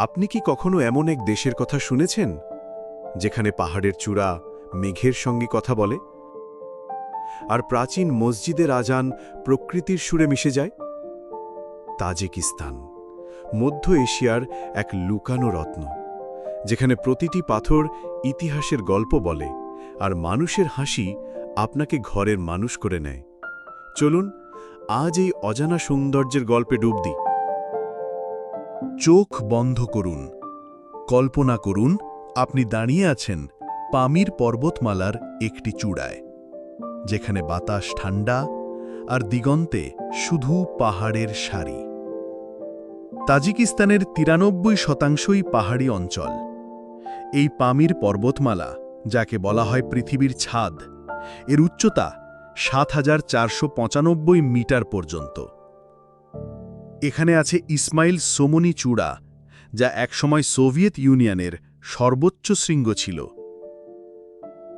আপনি কি কখনো এমন এক দেশের কথা শুনেছেন? যেখানে পাহাড়ের চূড়া মেঘের সঙ্গে কথা বলে? আর প্রাচীন মসজিদের আজান প্রকৃতির সুরে মিশে যায়? তাজিকিস্তান, মধ্য এশিয়ার এক লুকানো রত্ন, যেখানে প্রতিটি পাথর ইতিহাসের গল্প বলে আর মানুষের হাসি আপনাকে ঘরের মানুষ করে নেয়। চলুন, আজ এই অজানা সৌন্দর্যের গল্পে ডুব দিই। চোখ বন্ধ করুন। কল্পনা করুন, আপনি দাঁড়িয়ে আছেন পামির পর্বতমালার একটি চূড়ায়, যেখানে বাতাস ঠান্ডা আর দিগন্তে শুধু পাহাড়ের সারি। তাজিকিস্তানের তিরানব্বই শতাংশই পাহাড়ি অঞ্চল। এই পামির পর্বতমালা, যাকে বলা হয় পৃথিবীর ছাদ, এর উচ্চতা সাত হাজার চারশো পঁচানব্বই মিটার পর্যন্ত। এখানে আছে ইসমাইল সোমনি চূড়া, যা একসময় সোভিয়েত ইউনিয়নের সর্বোচ্চ শৃঙ্গ ছিল।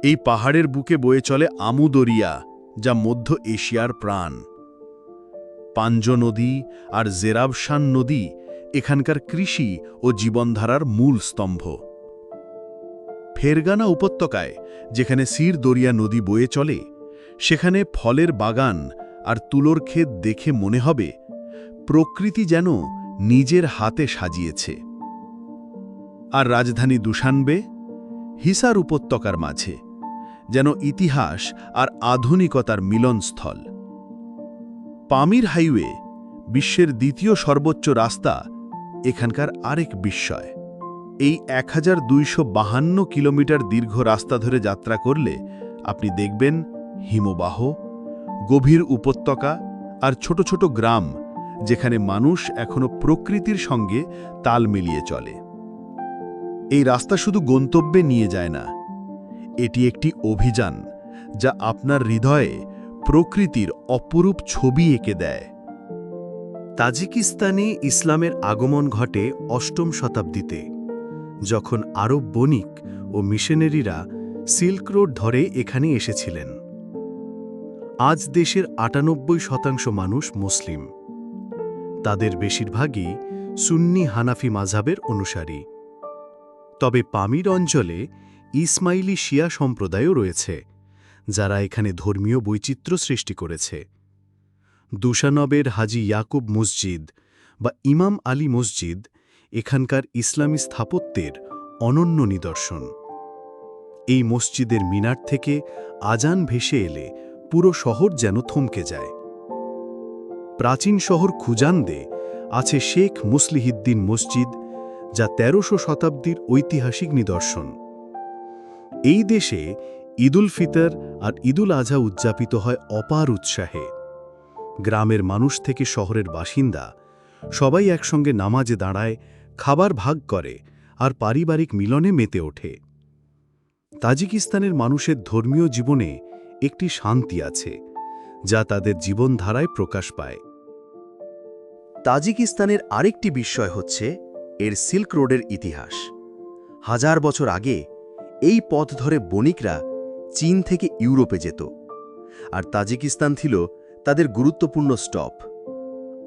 এই পাহাড়ের বুকে বয়ে চলে আমুদরিয়া, যা মধ্য এশিয়ার প্রাণ। পাঞ্জ নদী আর জেরাবশান নদী এখানকার কৃষি ও জীবনধারার মূল স্তম্ভ। ফেরগানা উপত্যকায়, যেখানে সির দরিয়া নদী বয়ে চলে, সেখানে ফলের বাগান আর তুলোর ক্ষেত দেখে মনে হবে প্রকৃতি যেন নিজের হাতে সাজিয়েছে। আর রাজধানী দুশানবে, হিসার উপত্যকার মাঝে, যেন ইতিহাস আর আধুনিকতার মিলনস্থল। পামির হাইওয়ে, বিশ্বের দ্বিতীয় সর্বোচ্চ রাস্তা, এখানকার আরেক বিস্ময়। এই এক কিলোমিটার দীর্ঘ রাস্তা ধরে যাত্রা করলে আপনি দেখবেন হিমবাহ, গভীর উপত্যকা আর ছোট ছোট গ্রাম যেখানে মানুষ এখনও প্রকৃতির সঙ্গে তাল মিলিয়ে চলে। এই রাস্তা শুধু গন্তব্যে নিয়ে যায় না, এটি একটি অভিযান যা আপনার হৃদয়ে প্রকৃতির অপরূপ ছবি এঁকে দেয়। তাজিকিস্তানে ইসলামের আগমন ঘটে অষ্টম শতাব্দীতে, যখন আরব বণিক ও মিশনারিরা সিল্ক রোড ধরে এখানে এসেছিলেন। আজ দেশের আটানব্বই শতাংশ মানুষ মুসলিম। তাদের বেশিরভাগই সুন্নি হানাফি মাঝাবের অনুসারী। তবে পামির অঞ্চলে ইসমাইলি শিয়া সম্প্রদায়ও রয়েছে, যারা এখানে ধর্মীয় বৈচিত্র্য সৃষ্টি করেছে। দুশানবের হাজি ইয়াকুব মসজিদ বা ইমাম আলী মসজিদ এখানকার ইসলামী স্থাপত্যের অনন্য নিদর্শন। এই মসজিদের মিনার থেকে আজান ভেসে এলে পুরো শহর যেন থমকে যায়। প্রাচীন শহর খুজান্দে আছে শেখ মুসলিহিদ্দিন মসজিদ, যা তেরোশো শতাব্দীর ঐতিহাসিক নিদর্শন। এই দেশে ঈদুল ফিতর আর ঈদুল আজহা উদযাপিত হয় অপার উৎসাহে। গ্রামের মানুষ থেকে শহরের বাসিন্দা সবাই একসঙ্গে নামাজে দাঁড়ায়, খাবার ভাগ করে আর পারিবারিক মিলনে মেতে ওঠে। তাজিকিস্তানের মানুষের ধর্মীয় জীবনে একটি শান্তি আছে, যা তাদের জীবনধারায় প্রকাশ পায়। তাজিকিস্তানের আরেকটি বিস্ময় হচ্ছে এর সিল্ক রোডের ইতিহাস। হাজার বছর আগে এই পথ ধরে বণিকরা চীন থেকে ইউরোপে যেত আর তাজিকিস্তান ছিল তাদের গুরুত্বপূর্ণ স্টপ।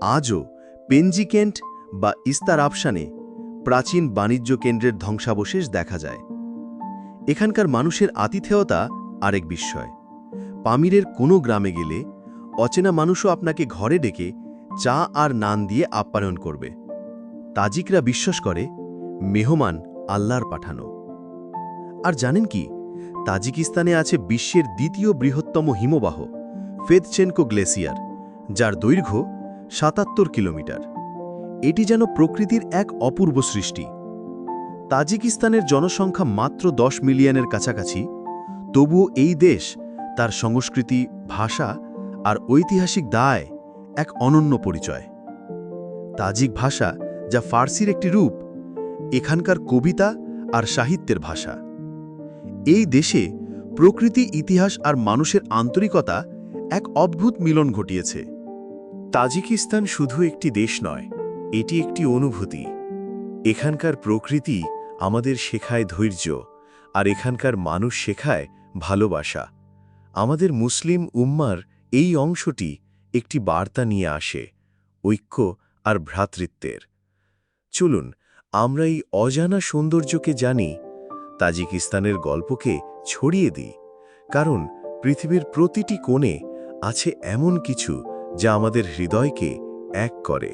আজও পেনজিকেন্ট বা ইস্তার আফসানে প্রাচীন বাণিজ্য কেন্দ্রের ধ্বংসাবশেষ দেখা যায়। এখানকার মানুষের আতিথেয়তা আরেক বিস্ময়। পামিরের কোনো গ্রামে গেলে অচেনা মানুষও আপনাকে ঘরে ডেকে চা আর নান দিয়ে আপ্যায়ন করবে। তাজিকরা বিশ্বাস করে, মেহমান আল্লাহর পাঠানো। আর জানেন কি, তাজিকিস্তানে আছে বিশ্বের দ্বিতীয় বৃহত্তম হিমবাহ ফেদচেনকো গ্লেসিয়ার, যার দৈর্ঘ্য সাতাত্তর কিলোমিটার। এটি যেন প্রকৃতির এক অপূর্ব সৃষ্টি। তাজিকিস্তানের জনসংখ্যা মাত্র দশ মিলিয়নের কাছাকাছি, তবুও এই দেশ তার সংস্কৃতি, ভাষা আর ঐতিহাসিক দায় এক অনন্য পরিচয়। তাজিক ভাষা যা ফার্সির একটি রূপ, এখানকার কবিতা আর সাহিত্যের ভাষা। এই দেশে প্রকৃতি, ইতিহাস আর মানুষের আন্তরিকতা এক অদ্ভুত মিলন ঘটিয়েছে। তাজিকিস্তান শুধু একটি দেশ নয়, এটি একটি অনুভূতি। এখানকার প্রকৃতি আমাদের শেখায় ধৈর্য আর এখানকার মানুষ শেখায় ভালোবাসা। আমাদের মুসলিম উম্মার এই অংশটি একটি বার্তা নিয়ে আসে, ঐক্য আর ভ্রাতৃত্বের। চলুন, আমরা এই অজানা সৌন্দর্যকে জানি, তাজিকিস্তানের গল্পকে ছড়িয়ে দিই, কারণ পৃথিবীর প্রতিটি কোণে আছে এমন কিছু যা আমাদের হৃদয়কে এক করে।